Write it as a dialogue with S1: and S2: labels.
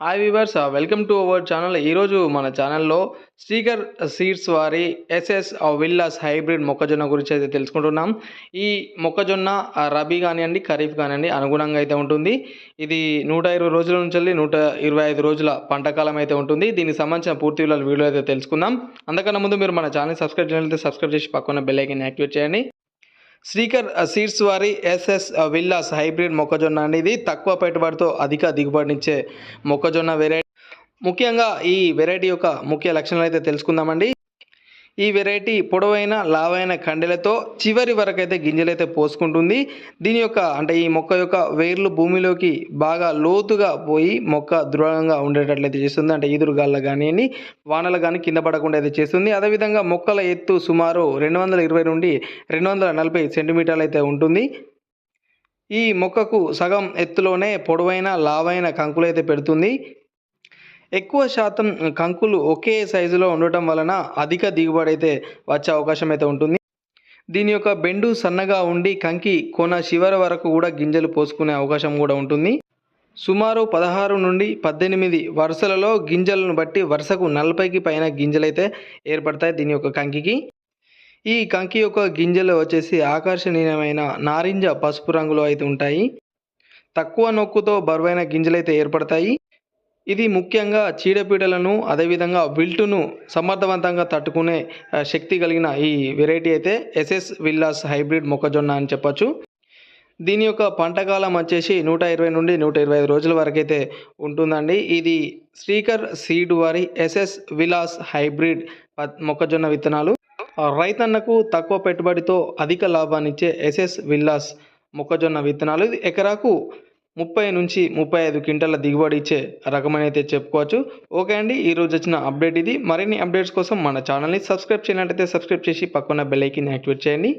S1: Hi viewers welcome to our channel ఈరోజు మన ఛానల్లో స్టీకర్ సీడ్స్ వారి ఎస్ఎస్ విల్లాస్ హైబ్రిడ్ మొక్కజొన్న గురించి అయితే తెలుసుకుంటున్నాం. ఈ మొక్కజొన్న రబీ కానివ్వండి ఖరీఫ్ కానివ్వండి అనుగుణంగా అయితే ఉంటుంది. ఇది నూట ఇరవై రోజుల నుంచి వెళ్ళి నూట ఇరవై ఐదు రోజుల పంట కాలం అయితే ఉంటుంది. దీనికి సంబంధించిన పూర్తి వివరాలు వీడియో అయితే తెలుసుకుందాం. అందుకన్నా ముందు మీరు మన ఛానల్ సబ్స్క్రైబ్ చేయాలంటే సబ్స్క్రైబ్ చేసి పక్కన బెల్ ఐకన్ యాక్టివేట్ చేయండి. శ్రీకర్ సీడ్స్ వారి ఎస్ఎస్ విల్లాస్ హైబ్రిడ్ మొక్కజొన్న అనేది తక్కువ పెట్టుబడితో అధిక దిగుబడినిచ్చే మొక్కజొన్న వెరైటీ ముఖ్యంగా ఈ వెరైటీ యొక్క ముఖ్య లక్షణాలు అయితే తెలుసుకుందామండి. ఈ వెరైటీ పొడవైన లావైన కండెలతో చివరి వరకు అయితే గింజలైతే పోసుకుంటుంది. దీని యొక్క అంటే ఈ మొక్క యొక్క వేర్లు భూమిలోకి బాగా లోతుగా పోయి మొక్క దృఢంగా ఉండేటట్లయితే చేస్తుంది. అంటే ఈదురుగాళ్ళ కానివ్వండి వానలు కానీ కింద పడకుండా అయితే చేస్తుంది. అదేవిధంగా మొక్కల ఎత్తు సుమారు రెండు వందల ఇరవై నుండి రెండు వందల నలభై సెంటీమీటర్లు అయితే ఉంటుంది. ఈ మొక్కకు సగం ఎత్తులోనే పొడవైన లావైన కంకులు అయితే పెడుతుంది. ఎక్కువ శాతం కంకులు ఒకే సైజులో ఉండటం వలన అధిక దిగుబడి అయితే వచ్చే అవకాశం అయితే ఉంటుంది. దీని యొక్క బెండు సన్నగా ఉండి కంకి కొన చివరి వరకు కూడా గింజలు పోసుకునే అవకాశం కూడా ఉంటుంది. సుమారు పదహారు నుండి పద్దెనిమిది వరుసలలో గింజలను బట్టి వరుసకు నలభైకి పైన గింజలైతే ఏర్పడతాయి దీని యొక్క కంకికి. ఈ కంకి యొక్క గింజలు వచ్చేసి ఆకర్షణీయమైన నారింజ పసుపు రంగులో అయితే ఉంటాయి. తక్కువ నొక్కుతో బరువైన గింజలైతే ఏర్పడతాయి. ఇది ముఖ్యంగా చీడపీడలను అదేవిధంగా విల్టును సమర్థవంతంగా తట్టుకునే శక్తి కలిగిన ఈ వెరైటీ అయితే ఎస్ఎస్ విల్లాస్ హైబ్రిడ్ మొక్కజొన్న అని చెప్పచ్చు. దీని యొక్క పంట కాలం వచ్చేసి నూట ఇరవై నుండి నూట ఇరవై ఐదు రోజుల వరకు అయితే ఉంటుందండి. ఇది శ్రీకర్ సీడ్ వారి ఎస్ఎస్ విలాస్ హైబ్రిడ్ మొక్కజొన్న విత్తనాలు. రైతన్నకు తక్కువ పెట్టుబడితో అధిక లాభాన్నిచ్చే ఎస్ఎస్ విల్లాస్ మొక్కజొన్న విత్తనాలు. ఎకరాకు ముప్పై నుంచి ముప్పై ఐదు క్వింటాల దిగుబడి ఇచ్చే రకమని అయితే చెప్పుకోవచ్చు. ఓకే అండి ఈ రోజు వచ్చిన అప్డేట్ ఇది. మరిన్ని అప్డేట్స్ కోసం మన ఛానల్ని సబ్స్క్రైబ్ చేయనట్టయితే సబ్స్క్రైబ్ చేసి పక్కన బెల్ ఐకిన్ యాక్టివేట్ చేయండి.